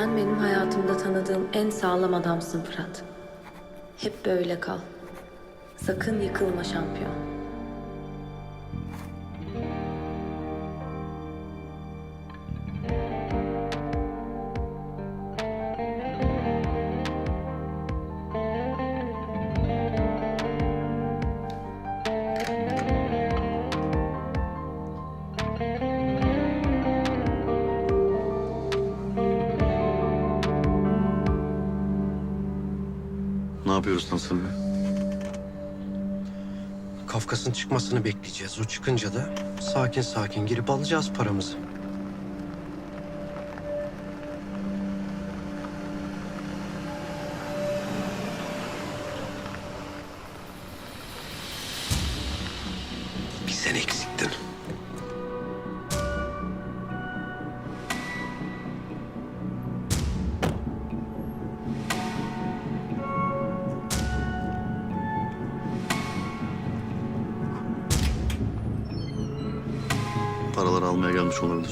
Sen benim hayatımda tanıdığım en sağlam adamsın Fırat. Hep böyle kal. Sakın yıkılma şampiyon. Ne yapıyoruz Nasıl? Kafkas'ın çıkmasını bekleyeceğiz. O çıkınca da sakin sakin girip alacağız paramızı. Bir sen eksiktin. Paraları almaya gelmiş olabilir.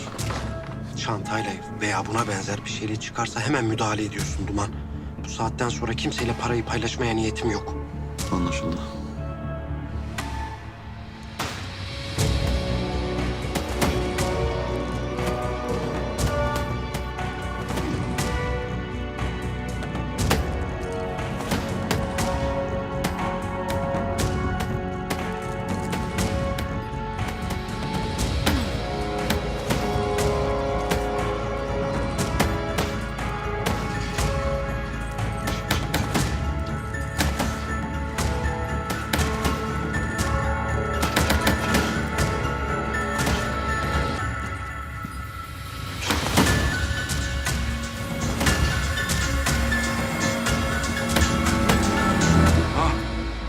Çantayla veya buna benzer bir şeyle çıkarsa hemen müdahale ediyorsun Duman. Bu saatten sonra kimseyle parayı paylaşmaya niyetim yok. Anlaşıldı.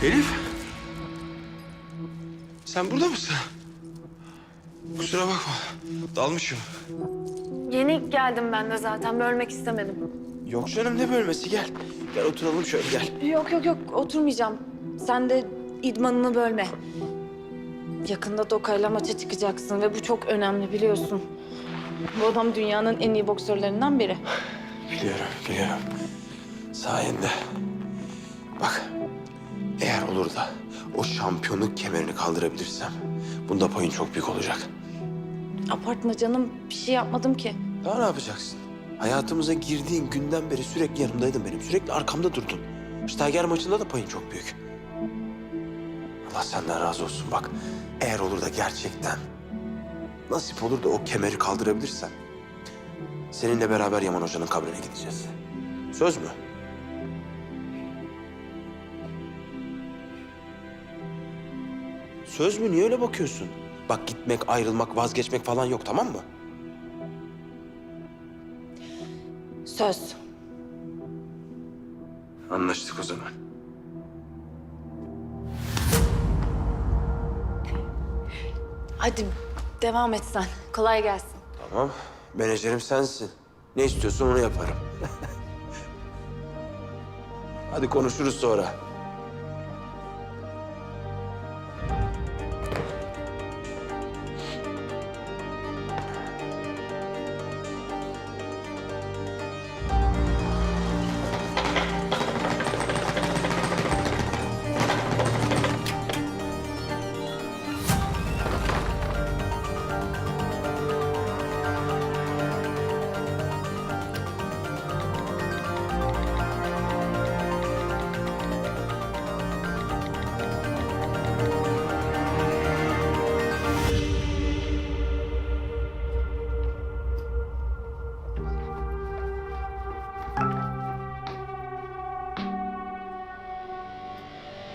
Elif. Sen burada mısın? Kusura bakma. Dalmışım. Yeni geldim ben de zaten. Bölmek istemedim. Yok canım ne bölmesi gel. Gel oturalım şöyle gel. Yok yok yok oturmayacağım. Sen de idmanını bölme. Yakında Doka'yla maça çıkacaksın ve bu çok önemli biliyorsun. Bu adam dünyanın en iyi boksörlerinden biri. Biliyorum, biliyorum. Sayende. Bak, eğer olur da o şampiyonluk kemerini kaldırabilirsem... ...bunda payın çok büyük olacak. Abartma canım bir şey yapmadım ki. Daha ne yapacaksın? Hayatımıza girdiğin günden beri sürekli yanımdaydın benim. Sürekli arkamda durdun. Steiger maçında da payın çok büyük. Allah senden razı olsun bak. Eğer olur da gerçekten nasip olur da o kemeri kaldırabilirsen... ...seninle beraber Yaman Hoca'nın kabrine gideceğiz. Söz mü? Söz mü? Niye öyle bakıyorsun? Bak gitmek, ayrılmak, vazgeçmek falan yok tamam mı? Söz. Anlaştık o zaman. Hadi devam et sen. Kolay gelsin. Tamam. Menajerim sensin. Ne istiyorsun onu yaparım. Hadi konuşuruz sonra.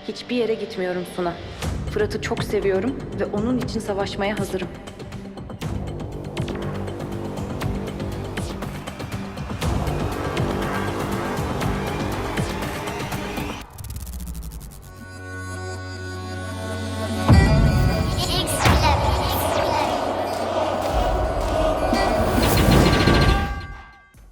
Hiçbir yere gitmiyorum Suna. Fırat'ı çok seviyorum ve onun için savaşmaya hazırım.